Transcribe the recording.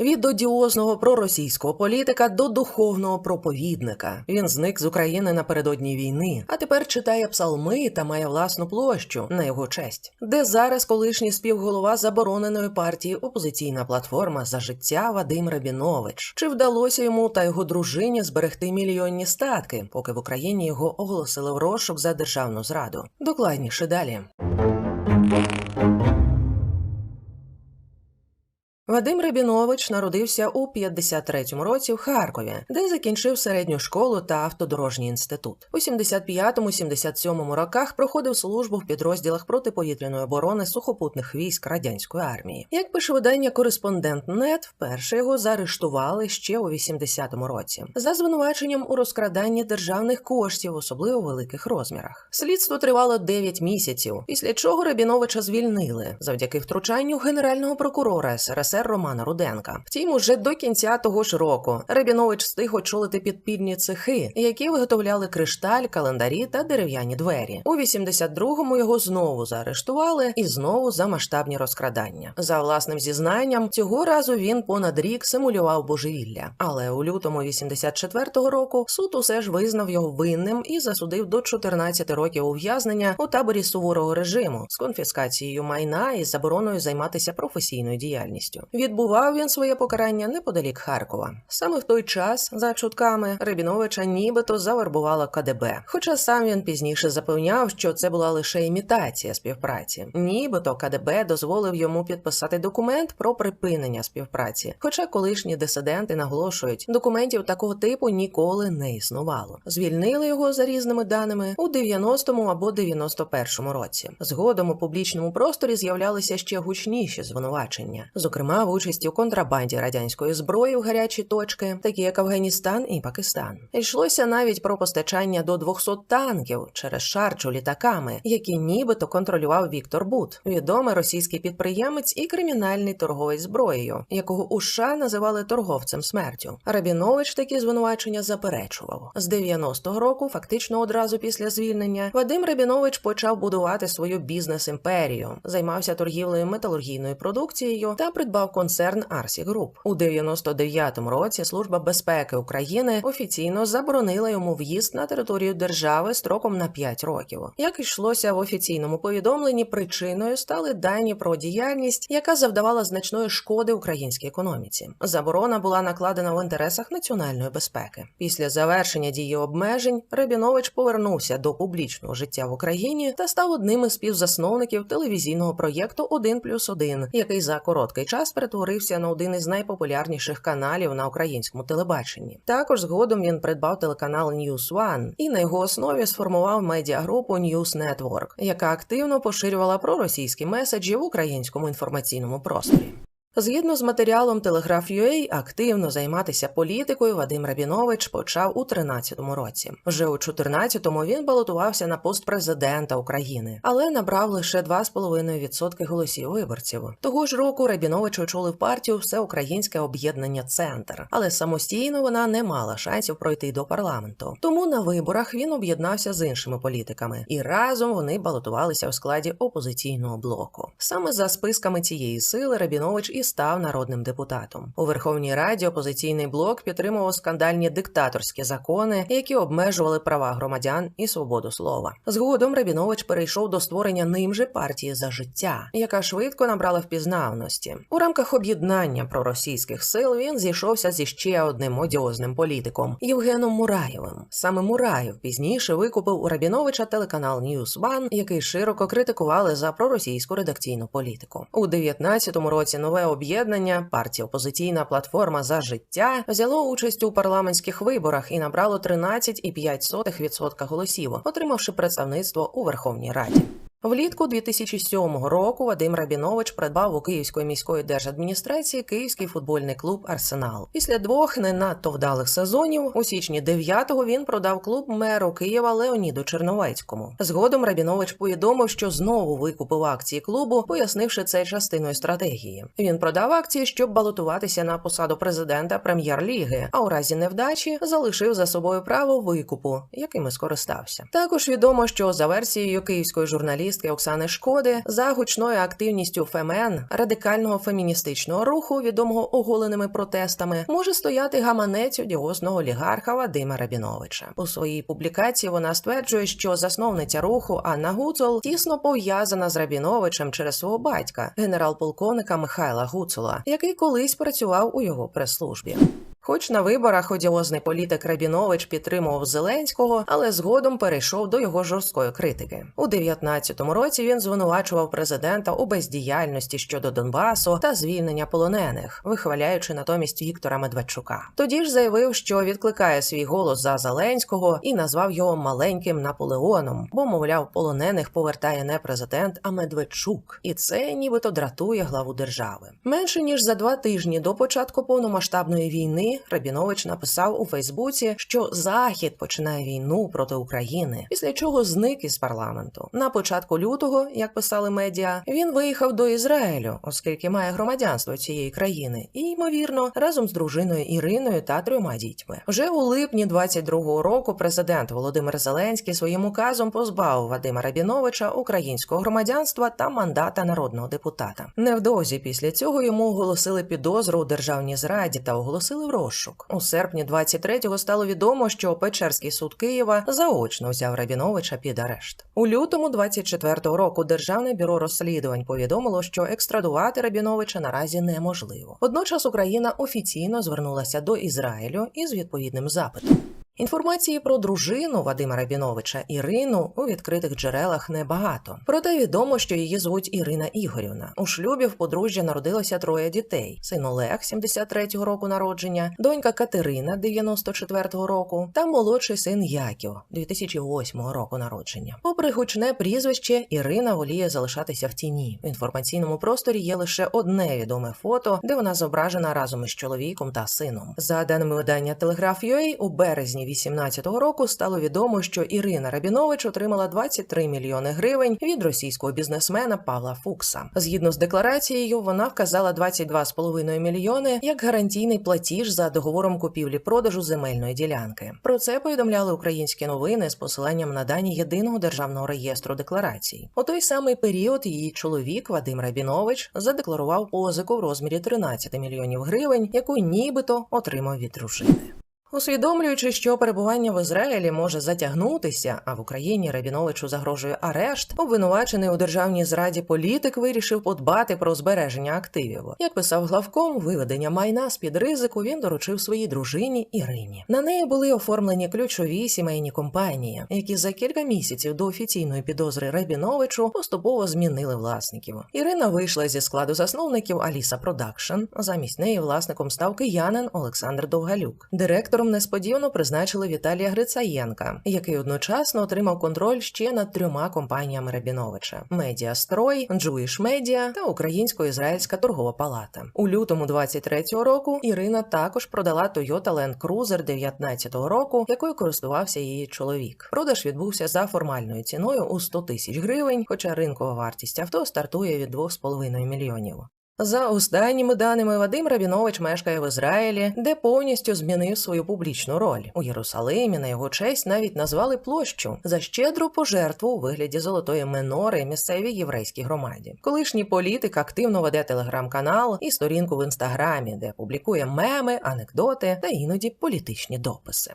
Від одіозного проросійського політика до духовного проповідника. Він зник з України напередодні війни, а тепер читає псалми та має власну площу на його честь, де зараз колишній співголова забороненої партії опозиційна платформа за життя Вадим Рабінович. Чи вдалося йому та його дружині зберегти мільйонні статки, поки в Україні його оголосили в розшук за державну зраду? Докладніше далі. Вадим Рабінович народився у 53-му році в Харкові, де закінчив середню школу та автодорожній інститут. У 75-77 роках проходив службу в підрозділах протиповітряної оборони сухопутних військ радянської армії. Як пише видання Кореспондент Нет, вперше його заарештували ще у 80-му році за звинуваченням у розкраданні державних коштів, особливо в великих розмірах. Слідство тривало 9 місяців, після чого Рабіновича звільнили завдяки втручанню генерального прокурора СРСР Романа Руденка. Втім, уже до кінця того ж року Рабінович встиг очолити підпільні цехи, які виготовляли кришталь, календарі та дерев'яні двері. У 82-му його знову заарештували і знову за масштабні розкрадання. За власним зізнанням, цього разу він понад рік симулював божевілля. Але у лютому 84-го року суд усе ж визнав його винним і засудив до 14 років ув'язнення у таборі суворого режиму з конфіскацією майна і забороною займатися професійною діяльністю. Відбував він своє покарання неподалік Харкова. Саме в той час, за чутками, Рабіновича нібито завербувала КДБ. Хоча сам він пізніше запевняв, що це була лише імітація співпраці. Нібито КДБ дозволив йому підписати документ про припинення співпраці. Хоча колишні дисиденти наголошують, документів такого типу ніколи не існувало. Звільнили його за різними даними у 90-му або 91-му році. Згодом у публічному просторі з'являлися ще гучніші звинувачення, зокрема в участі у контрабанді радянської зброї в гарячі точки, такі як Афганістан і Пакистан. Йшлося навіть про постачання до 200 танків через шарчу літаками, які нібито контролював Віктор Бут, відомий російський підприємець і кримінальний торговець зброєю, якого у США називали торговцем смертю. Рабінович такі звинувачення заперечував. З 90-го року, фактично одразу після звільнення, Вадим Рабінович почав будувати свою бізнес-імперію, займався торгівлею металургійною продукцією та придбав концерн Арсі Груп. У 99-му році Служба безпеки України офіційно заборонила йому в'їзд на територію держави строком на 5 років. Як йшлося в офіційному повідомленні, причиною стали дані про діяльність, яка завдавала значної шкоди українській економіці. Заборона була накладена в інтересах національної безпеки. Після завершення дії обмежень Рабінович повернувся до публічного життя в Україні та став одним із співзасновників телевізійного проєкту «1 плюс 1», який за короткий час перетворився на один із найпопулярніших каналів на українському телебаченні. Також згодом він придбав телеканал News One і на його основі сформував медіагрупу News Network, яка активно поширювала проросійські меседжі в українському інформаційному просторі. Згідно з матеріалом Telegraph.ua, активно займатися політикою Вадим Рабінович почав у 13-му році. Вже у 14-му він балотувався на пост президента України, але набрав лише 2,5% голосів виборців. Того ж року Рабінович очолив партію Всеукраїнське об'єднання Центр, але самостійно вона не мала шансів пройти до парламенту. Тому на виборах він об'єднався з іншими політиками, і разом вони балотувалися у складі опозиційного блоку. Саме за списками цієї сили Рабінович і став народним депутатом. У Верховній Раді опозиційний блок підтримував скандальні диктаторські закони, які обмежували права громадян і свободу слова. Згодом Рабінович перейшов до створення ним же партії за життя, яка швидко набрала впізнавності. У рамках об'єднання проросійських сил він зійшовся зі ще одним одіозним політиком Євгеном Мураєвим. Саме Мураєв пізніше викупив у Рабіновича телеканал News One, який широко критикували за проросійську редакційну політику. У 19-му році нове об'єднання партія опозиційна платформа за життя взяло участь у парламентських виборах і набрало 13,5% голосів, отримавши представництво у Верховній Раді. Влітку 2007 року Вадим Рабінович придбав у Київської міської держадміністрації Київський футбольний клуб Арсенал. Після двох не надто вдалих сезонів у січні 9-го він продав клуб меру Києва Леоніду Черновецькому. Згодом Рабінович повідомив, що знову викупив акції клубу, пояснивши це частиною стратегії. Він продав акції, щоб балотуватися на посаду президента прем'єр-ліги, а у разі невдачі залишив за собою право викупу, яким і скористався. Також відомо, що за версією київської журналістки журналістки Оксани Шкоди за гучною активністю Фемен радикального феміністичного руху, відомого оголеними протестами, може стояти гаманець одіозного олігарха Вадима Рабіновича. У своїй публікації вона стверджує, що засновниця руху Анна Гуцул тісно пов'язана з Рабіновичем через свого батька, генерал-полковника Михайла Гуцула, який колись працював у його прес-службі. Хоч на виборах одіозний політик Рабінович підтримував Зеленського, але згодом перейшов до його жорсткої критики. У 19-му році він звинувачував президента у бездіяльності щодо Донбасу та звільнення полонених, вихваляючи натомість Віктора Медведчука. Тоді ж заявив, що відкликає свій голос за Зеленського і назвав його маленьким Наполеоном, бо, мовляв, полонених повертає не президент, а Медведчук, і це нібито дратує главу держави. Менше ніж за два тижні до початку повномасштабної Рабінович написав у Фейсбуці, що Захід починає війну проти України, після чого зник із парламенту. На початку лютого, як писали медіа, він виїхав до Ізраїлю, оскільки має громадянство цієї країни, і ймовірно разом з дружиною Іриною та трьома дітьми. Вже у липні 22-го року президент Володимир Зеленський своїм указом позбавив Вадима Рабіновича українського громадянства та мандата народного депутата. Невдовзі після цього йому оголосили підозру у державній зраді та оголосили в розшук. У серпні 23-го стало відомо, що Печерський суд Києва заочно взяв Рабіновича під арешт. У лютому 24-го року Державне бюро розслідувань повідомило, що екстрадувати Рабіновича наразі неможливо. Водночас Україна офіційно звернулася до Ізраїлю із відповідним запитом. Інформації про дружину Вадима Рабіновича Ірину у відкритих джерелах небагато. Проте відомо, що її звуть Ірина Ігорівна. У шлюбі в подружжя народилося троє дітей: син Олег, 73-го року народження, донька Катерина, 94-го року, та молодший син Яків, 2008 року народження. Попри гучне прізвище, Ірина воліє залишатися в тіні. В інформаційному просторі є лише одне відоме фото, де вона зображена разом із чоловіком та сином. За даними видання Телеграф.UA, у березні 2018 року стало відомо, що Ірина Рабінович отримала 23 мільйони гривень від російського бізнесмена Павла Фукса. Згідно з декларацією, вона вказала 22,5 мільйони як гарантійний платіж за договором купівлі-продажу земельної ділянки. Про це повідомляли українські новини з посиланням на дані єдиного державного реєстру декларацій. У той самий період її чоловік Вадим Рабінович задекларував позику в розмірі 13 мільйонів гривень, яку нібито отримав від дружини. Усвідомлюючи, що перебування в Ізраїлі може затягнутися, а в Україні Рабіновичу загрожує арешт, обвинувачений у державній зраді політик вирішив подбати про збереження активів. Як писав главком, виведення майна з під ризику він доручив своїй дружині Ірині. На неї були оформлені ключові сімейні компанії, які за кілька місяців до офіційної підозри Рабіновичу поступово змінили власників. Ірина вийшла зі складу засновників Аліса Продакшн. Замість неї власником став киянин Олександр Довгалюк. Директор директором несподівано призначили Віталія Грицаєнка, який одночасно отримав контроль ще над трьома компаніями Рабіновича: Медіастрой, Джуїш Медіа та Українсько-Ізраїльська торгова палата. У лютому 23-го року Ірина також продала Toyota Land Cruiser 19-го року, якою користувався її чоловік. Продаж відбувся за формальною ціною у 100 тисяч гривень, хоча ринкова вартість авто стартує від 2,5 мільйонів. За останніми даними, Вадим Рабінович мешкає в Ізраїлі, де повністю змінив свою публічну роль. У Єрусалимі на його честь навіть назвали площу за щедру пожертву у вигляді золотої минори місцевій єврейській громаді. Колишній політик активно веде телеграм-канал і сторінку в інстаграмі, де публікує меми, анекдоти та іноді політичні дописи.